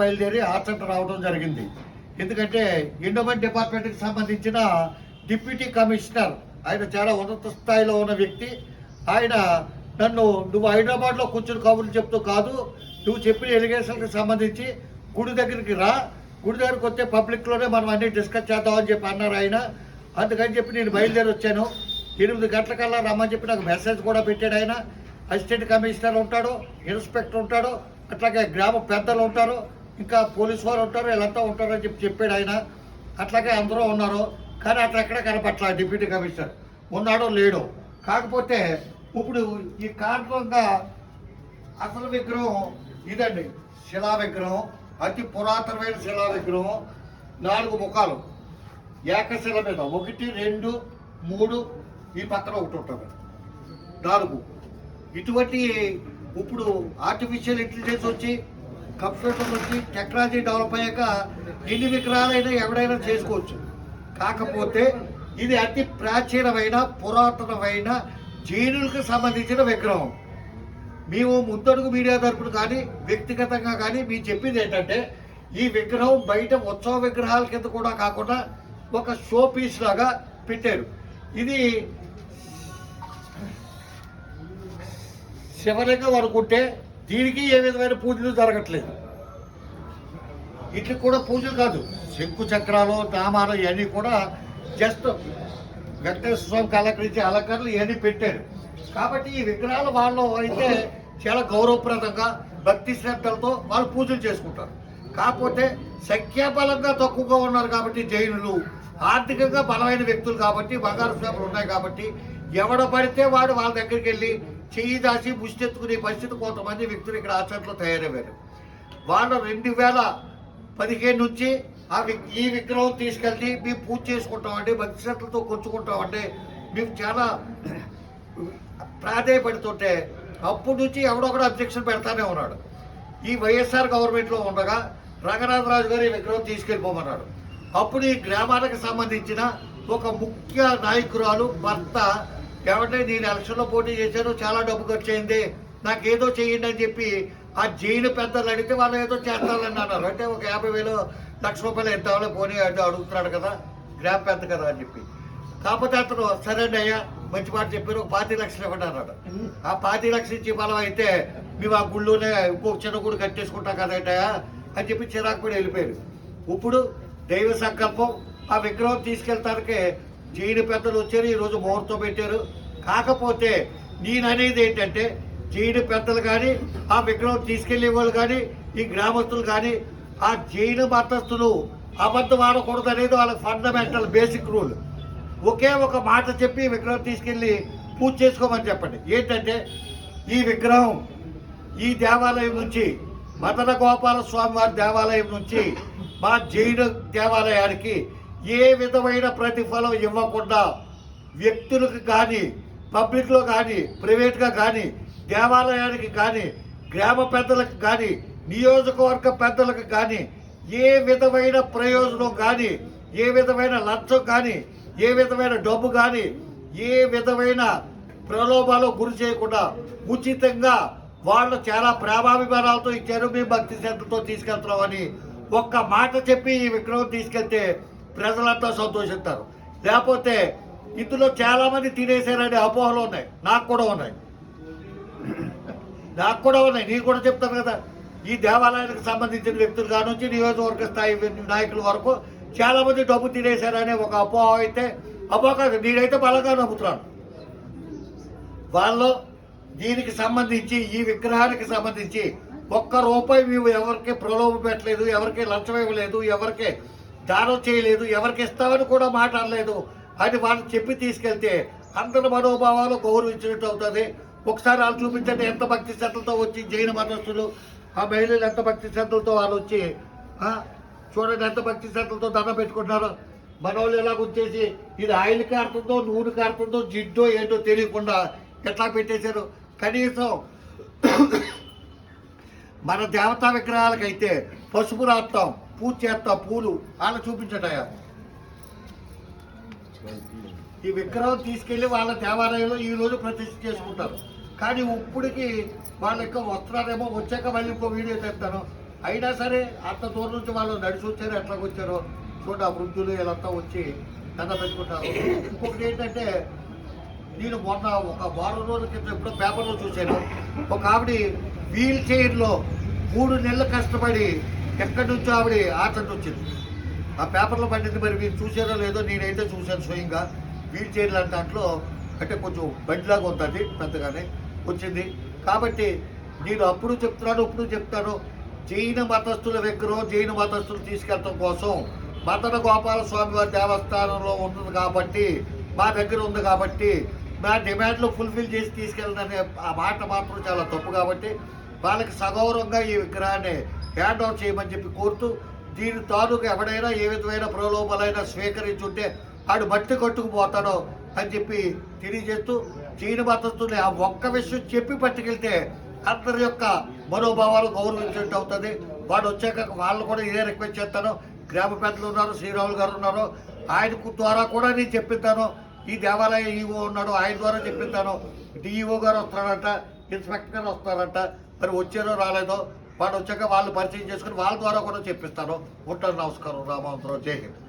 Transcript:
బయలుదేరి ఆచంట రావడం జరిగింది. ఎందుకంటే ఎండోమెంట్ డిపార్ట్మెంట్కి సంబంధించిన డిప్యూటీ కమిషనర్ ఆయన చాలా ఉన్నత స్థాయిలో ఉన్న వ్యక్తి. ఆయన నన్ను నువ్వు హైదరాబాద్లో కూర్చుని కబుర్లు చెప్తూ కాదు నువ్వు చెప్పిన ఎలిగేషన్కి సంబంధించి గుడి దగ్గరికి రా. గుడి దగ్గరికి వస్తే పబ్లిక్లోనే మనం అన్ని డిస్కస్ చేద్దామని చెప్పి అన్నారు ఆయన. అందుకని చెప్పి నేను బయలుదేరి వచ్చాను. ఎనిమిది గంటలకల్లా రమ్మని చెప్పి నాకు మెసేజ్ కూడా పెట్టాడు ఆయన. అసిస్టెంట్ కమిషనర్ ఉంటాడు ఇన్స్పెక్టర్ ఉంటాడు అట్లాగే గ్రామ పెద్దలు ఉంటారు. ఇంకా పోలీస్ వారు ఉంటారు వీళ్ళంతా ఉంటారని చెప్పి చెప్పాడు ఆయన. అట్లాగే అందరూ ఉన్నారు. కానీ అట్లా ఎక్కడ కనపట్ల డిప్యూటీ కమిషనర్? ఉన్నాడో లేడో? కాకపోతే ఇప్పుడు ఈ కారణంగా అసలు విగ్రహం ఇదండి శిలా విగ్రహం అతి పురాతనమైన శిలా విగ్రహం నాలుగు ముఖాలు. ఏకశిల మీద ఒకటి రెండు మూడు ఈ పక్కన ఒకటి ఉంటుంది. నాలుగు. ఇటువంటి ఇప్పుడు ఆర్టిఫిషియల్ ఇంటెలిజెన్స్ వచ్చి కంప్యూటర్ వచ్చి టెక్నాలజీ డెవలప్ అయ్యాక ఎన్ని విగ్రహాలైనా ఎవడైనా చేసుకోవచ్చు. కాకపోతే ఇది అతి ప్రాచీనమైన పురాతనమైన జైనులకు సంబంధించిన విగ్రహం. మేము ముద్దడుగు మీడియా తరపున కానీ వ్యక్తిగతంగా కానీ మేము చెప్పింది ఏంటంటే ఈ విగ్రహం బయట ఉత్సవ విగ్రహాల కింద కూడా కాకుండా ఒక షో పీస్ లాగా పెట్టారు. ఇది శివలింగం అనుకుంటే దీనికి ఏ విధమైన పూజలు జరగట్లేదు. ఇట్లా కూడా పూజలు కాదు. శంకు చక్రాలు తామాలు ఇవన్నీ కూడా జస్ట్ వెంకటేశ్వర స్వామికి అలంకరించి అలంకరణలు ఇవన్నీ పెట్టారు. కాబట్టి ఈ విగ్రహాలు వాళ్ళు అయితే చాలా గౌరవప్రదంగా భక్తి శ్రద్ధలతో వాళ్ళు పూజలు చేసుకుంటారు. కాకపోతే సంఖ్యాబలంగా తక్కువగా ఉన్నారు కాబట్టి జైనులు ఆర్థికంగా బలమైన వ్యక్తులు కాబట్టి బంగారు షాపులు ఉన్నాయి కాబట్టి ఎవడ పడితే వాడు వాళ్ళ దగ్గరికి వెళ్ళి చెయ్యి దాచి ముష్టెత్తుకునే పరిస్థితి కొంతమంది వ్యక్తులు ఇక్కడ ఆచరణలో తయారయ్యారు. వాళ్ళు రెండు వేల పదిహేను నుంచి ఆ ఈ విగ్రహం తీసుకెళ్ళి మేము పూజ చేసుకుంటామండి భక్తి శ్రద్ధలతో కూర్చుకుంటామండి. మేము చాలా ప్రాధాయపడుతుంటే అప్పటి నుంచి ఎవడో అబ్జెక్షన్ పెడతానే ఉన్నాడు. ఈ వైఎస్ఆర్ గవర్నమెంట్లో ఉండగా రంగనాథరాజు గారు ఈ విగ్రహం తీసుకెళ్ళిపోమన్నాడు. అప్పుడు ఈ గ్రామాలకు సంబంధించిన ఒక ముఖ్య నాయకురాలు భర్త ఏమంటే నేను ఎలక్షన్లో పోటీ చేశాను చాలా డబ్బు ఖర్చు అయింది నాకు ఏదో చేయండి అని చెప్పి ఆ జైలు పెద్దలు అడిగితే వాళ్ళు ఏదో చేస్తారని అన్నారు అంటే ఒక యాభై వేలు లక్ష రూపాయలు ఎంత పోనీ అంటే అడుగుతున్నాడు కదా గ్రామ పెద్ద కదా అని చెప్పి. కాకపోతే అతను సరే అండి అయ్యా మంచి మాట చెప్పారు ఒక పాతి లక్షలు ఇవ్వండి అన్నాడు ఆ పాతి లక్షలు ఇచ్చి బలం అయితే మేము ఆ గుళ్ళోనే ఇంకో చిన్న గుడి కట్టేసుకుంటాం కదటయా అని చెప్పి చిరాకు కూడా వెళ్ళిపోయారు ఇప్పుడు దైవ సంకల్పం ఆ విగ్రహం తీసుకెళ్తానికే జైలు పెద్దలు వచ్చారు ఈరోజు ముహూర్తం పెట్టారు. కాకపోతే నేను అనేది ఏంటంటే జైలు పెద్దలు కానీ ఆ విగ్రహం తీసుకెళ్ళే వాళ్ళు కానీ ఈ గ్రామస్తులు కానీ ఆ జైలు మతస్థులు అబద్ధం ఆడకూడదు అనేది వాళ్ళ ఫండమెంటల్ బేసిక్ రూల్ ఒకే ఒక మాట చెప్పి విగ్రహం తీసుకెళ్ళి పూజ చేసుకోమని చెప్పండి. ఏంటంటే ఈ విగ్రహం ఈ దేవాలయం నుంచి మదన గోపాల స్వామి వారి దేవాలయం నుంచి మా జైన దేవాలయానికి ఏ విధమైన ప్రతిఫలం ఇవ్వకుండా వ్యక్తులకు కానీ పబ్లిక్లో కానీ ప్రైవేట్గా కానీ దేవాలయానికి కానీ గ్రామ పెద్దలకు కానీ నియోజకవర్గ పెద్దలకు కానీ ఏ విధమైన ప్రయోజనం కానీ ఏ విధమైన లంచం కానీ ఏ విధమైన డబ్బు కానీ ఏ విధమైన ప్రలోభాలు గురి చేయకుండా ఉచితంగా వాళ్ళు చాలా ప్రేమాభిమానాలతో ఇచ్చారు మీ భక్తి శ్రద్ధతో తీసుకెళ్తున్నామని ఒక్క మాట చెప్పి ఈ విగ్రహం తీసుకెళ్తే ప్రజలంతా సంతోషిస్తారు. లేకపోతే ఇందులో చాలామంది తినేసారనే అపోహలు ఉన్నాయి. నాకు కూడా ఉన్నాయి. నాకు కూడా ఉన్నాయి. నీకు కూడా చెప్తాను కదా. ఈ దేవాలయానికి సంబంధించిన వ్యక్తులు కానుంచి నియోజకవర్గ స్థాయి నాయకుల వరకు చాలామంది డబ్బు తినేశారనే ఒక అపోహ అయితే అపోహ కాదు నేనైతే బలంగా నమ్ముతున్నాను. వాళ్ళు దీనికి సంబంధించి ఈ విగ్రహానికి సంబంధించి ఒక్క రూపాయి మేము ఎవరికి ప్రలోభ పెట్టలేదు ఎవరికి లంచం ఇవ్వలేదు ఎవరికి దానం చేయలేదు ఎవరికి ఇస్తామని కూడా మాట్లాడలేదు. అని వాళ్ళు చెప్పి తీసుకెళ్తే అందరి మనోభావాలు గౌరవించినట్టు అవుతుంది. ఒకసారి వాళ్ళు చూపించండి ఎంత భక్తి శ్రద్ధలతో వచ్చి జైన మనస్సులు ఆ మహిళలు ఎంత భక్తి శ్రద్ధలతో వాళ్ళు వచ్చి చూడండి ఎంత భక్తి శ్రద్ధలతో దండం పెట్టుకుంటున్నారు. మనవాళ్ళు ఇలా ఎలా ఇది ఆయిల్ కారుతుందో నూనె కారుతుందో జిడ్డో ఏంటో తెలియకుండా ఎట్లా పెట్టేశారు. కనీసం మన దేవతా విగ్రహాలకైతే పసుపు రాస్తాం. పూజ చేస్తా పూలు. అలా చూపించటయా? ఈ విగ్రహం తీసుకెళ్ళి వాళ్ళ దేవాలయంలో ఈ రోజు ప్రతిష్ఠ చేసుకుంటారు. కానీ ఇప్పటికి వాళ్ళ యొక్క వస్త్రాలేమో వచ్చాక మళ్ళీ ఇంకో వీడియో తెస్తాను. అయినా సరే అంత దూరం నుంచి వాళ్ళు నడిచి వచ్చారు ఎట్లా వచ్చారో చూడండి ఆ వృద్ధులు వీళ్ళంతా వచ్చి దండ పెట్టుకుంటారు. ఇంకొకటి ఏంటంటే నేను మొన్న ఒక వారం రోజుల క్రితం ఎప్పుడో పేపర్లో చూశాను. ఒక ఆవిడ వీల్ చైర్లో మూడు నెలలు కష్టపడి ఎక్కడి నుంచో ఆవిడ ఆటండి వచ్చింది. ఆ పేపర్లో పడింది మరి మీరు చూసారో లేదో నేనైతే చూశాను స్వయంగా. వీల్ చైర్ లాంటి దాంట్లో అంటే కొంచెం బండిలాగా ఉంటుంది పెద్దగానే వచ్చింది. కాబట్టి నేను అప్పుడు చెప్తున్నాను ఇప్పుడు చెప్తాను. జైన మతస్థుల విగ్రహం జైన మతస్థులు తీసుకెళ్ళటం కోసం మదన గోపాల స్వామి వారి దేవస్థానంలో ఉంటుంది కాబట్టి మా దగ్గర ఉంది కాబట్టి మా డిమాండ్లు ఫుల్ఫిల్ చేసి తీసుకెళ్ళదనే ఆ మాట మాత్రం చాలా తప్పు కాబట్టి వాళ్ళకి సగౌరవంగా ఈ విగ్రహాన్ని హ్యాండ్ అవుట్ చేయమని చెప్పి కోరుతూ దీని తాలూకు ఎవడైనా ఏ విధమైన ప్రలోభాలైనా స్వీకరించుంటే ఆడు మట్టి కొట్టుకుపోతాడో అని చెప్పి తెలియజేస్తూ చీన మతస్థుల్ని ఆ ఒక్క విషయం చెప్పి పట్టుకెళ్తే అందరి యొక్క మనోభావాలు గౌరవించినట్టు అవుతుంది. వాడు వచ్చాక వాళ్ళు కూడా ఇదే రిక్వెస్ట్ చేస్తాను. గ్రామ పెద్దలు ఉన్నారు శ్రీరాములు గారు ఉన్నారు. ఆయన ద్వారా కూడా నేను చెప్పిస్తాను. ఈ దేవాలయ ఈవో ఉన్నాడు ఆయన ద్వారా చెప్పిస్తాను. డిఈఓ గారు వస్తారంట ఇన్స్పెక్టర్ గారు వస్తారంట. మరి వచ్చారో రాలేదో వాడు వచ్చాక వాళ్ళు పరిచయం చేసుకుని వాళ్ళ ద్వారా కూడా చెప్పిస్తాను. ఉంటాను నమస్కారం రామాంతరావు జై హింద్.